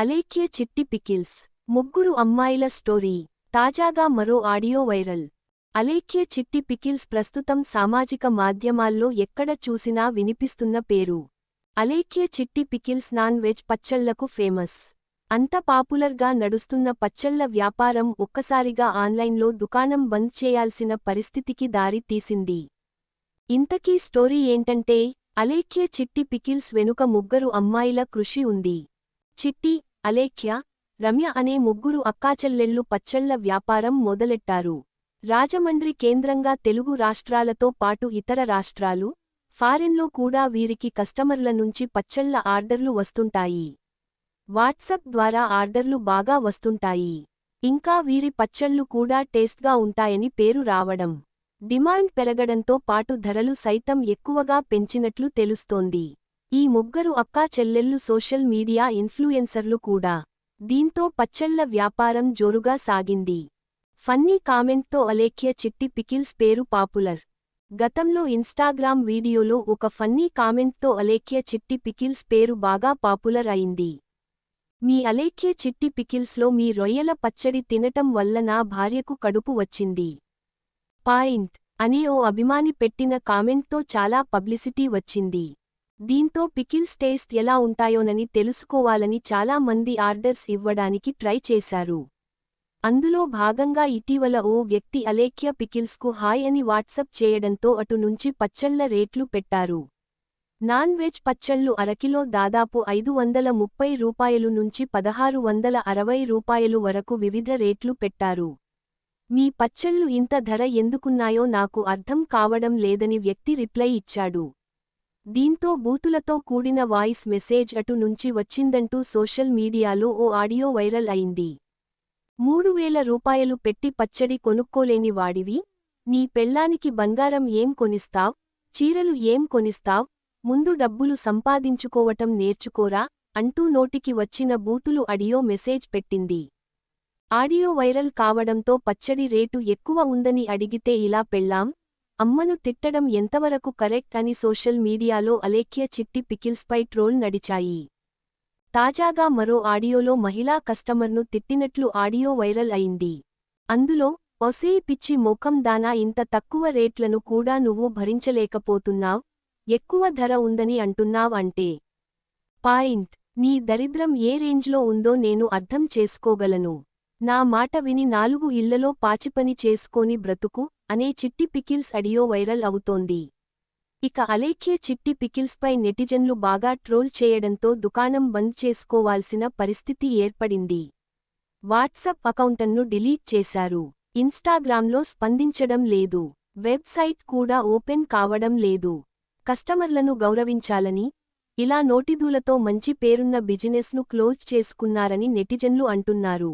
Alekhya Chitti pickles ముగ్గురు అమ్మాయిల story తాజాగా మరో audio viral. Alekhya Chitti pickles ప్రస్తుతం సామాజిక మాధ్యమాల్లో ఎక్కడ చూసినా వినిపిస్తున్న పేరు. Alekhya Chitti pickles non veg పచ్చళ్ళకు famous. అంత పాపులర్గా నడుస్తున్న పచ్చళ్ళ వ్యాపారం ఒక్కసారిగా ఆన్లైన్లో దుకాణం బంద్ చేయాల్సిన పరిస్థితికి దారి తీసింది. ఇంతకీ స్టోరీ ఏంటంటే అలేఖ్య చిట్టి పికిల్స్ వెనుక ముగ్గురు అమ్మాయిల కృషి ఉంది. చిట్టి అలేఖ్య రమ్య అనే ముగ్గురు అక్కాచెల్లెళ్ళు పచ్చళ్ళ వ్యాపారం మొదలెట్టారు. రాజమండ్రి కేంద్రంగా తెలుగు రాష్ట్రాలతో పాటు ఇతర రాష్ట్రాలు ఫారిన్లో కూడా వీరికి కస్టమర్ల నుంచి పచ్చళ్ళ ఆర్డర్లు వస్తుంటాయి. వాట్సప్ ద్వారా ఆర్డర్లు బాగా వస్తుంటాయి. ఇంకా వీరి పచ్చళ్ళు కూడా టేస్ట్గా ఉంటాయని పేరు రావడం. డిమాండ్ పెరగడంతో పాటు ధరలు సైతం ఎక్కువగా పెంచినట్లు తెలుస్తోంది. ఈ ముగ్గురు అక్కా చెల్లెళ్ళు సోషల్ మీడియా ఇన్ఫ్లుయెన్సర్లు కూడా. దీంతో పచ్చళ్ళ వ్యాపారం జోరుగా సాగింది. ఫన్నీ కామెంట్తో అలేఖ్య చిట్టి పికిల్స్ పేరు పాపులర్. గతంలో ఇన్స్టాగ్రామ్ వీడియోలో ఒక ఫన్నీ కామెంట్తో అలేఖ్య చిట్టి పికిల్స్ పేరు బాగా పాపులర్ అయింది. మీ అలేఖ్య చిట్టి పికిల్స్లో మీ రొయ్యల పచ్చడి తినటం వల్ల నా భార్యకు కడుపు వచ్చింది. పాయింట్. అని ఓ అభిమాని పెట్టిన కామెంట్తో చాలా పబ్లిసిటీ వచ్చింది. దీంతో పికిల్స్ టేస్ట్ ఎలా ఉంటాయోనని తెలుసుకోవాలని చాలా మంది ఆర్డర్స్ ఇవ్వడానికి ట్రై చేశారు. అందులో భాగంగా ఇటీవల ఓ వ్యక్తి అలేఖ్య పికిల్స్కు హాయ్ అని వాట్సప్ చేయడంతో అటు నుంచి పచ్చళ్ళ రేట్లు పెట్టారు. నాన్ వెజ్ పచ్చళ్ళు అరకిలో దాదాపు ఐదు వందల ముప్పై రూపాయలు నుంచి పదహారు వందల అరవై రూపాయలు వరకు వివిధ రేట్లు పెట్టారు. మీ పచ్చళ్ళు ఇంత ధర ఎందుకున్నాయో నాకు అర్థం కావడం లేదని వ్యక్తి రిప్లై ఇచ్చాడు. దీంతో బూతులతో కూడిన వాయిస్ మెసేజ్ అటు నుంచి వచ్చిందంటూ సోషల్ మీడియాలో ఓ ఆడియో వైరల్ అయింది. మూడు వేల రూపాయలు పెట్టి పచ్చడి కొనుక్కోలేని వాడివి. నీ పెళ్ళానికి బంగారం ఏం కొనిస్తావ్? చీరలు ఏం కొనిస్తావ్? ముందు డబ్బులు సంపాదించుకోవటం నేర్చుకోరా? అంటూ నోటికి వచ్చిన బూతులు ఆడియో మెసేజ్ పెట్టింది. ఆడియో వైరల్ కావడంతో పచ్చడి రేటు ఎక్కువ ఉందని అడిగితే ఇలా పెళ్ళాం? అమ్మను తిట్టడం ఎంతవరకు కరెక్ట్ అని సోషల్ మీడియాలో అలేఖ్య చిట్టి పికిల్స్పై ట్రోల్ నడిచాయి. తాజాగా మరో ఆడియోలో మహిళా కస్టమర్ను తిట్టినట్లు ఆడియో వైరల్ అయింది. అందులో ఒసే పిచ్చి మోకం దానా ఇంత తక్కువ రేట్లను కూడా నువ్వు భరించలేకపోతున్నావ్ ఎక్కువ ధర ఉందని అంటున్నావ్ అంటే. పాయింట్ నీ దరిద్రం ఏ రేంజ్లో ఉందో నేను అర్థం చేసుకోగలను. నా మాట విని నాలుగు ఇళ్ళలో పాచిపని చేసుకోని బ్రతుకు అనే చిట్టి పికిల్స్ అడియో వైరల్ అవుతోంది. ఇక అలేఖ్య చిట్టి పికిల్స్పై నెటిజన్లు బాగా ట్రోల్ చేయడంతో దుకాణం బంద్ చేసుకోవాల్సిన పరిస్థితి ఏర్పడింది. వాట్సప్ అకౌంటన్ను డిలీట్ చేశారు. ఇన్స్టాగ్రామ్లో స్పందించడం లేదు. వెబ్సైట్ కూడా ఓపెన్ కావడం లేదు. కస్టమర్లను గౌరవించాలని ఇలా నోటిదూలతో మంచి పేరున్న బిజినెస్ను క్లోజ్ చేసుకున్నారని నెటిజన్లు అంటున్నారు.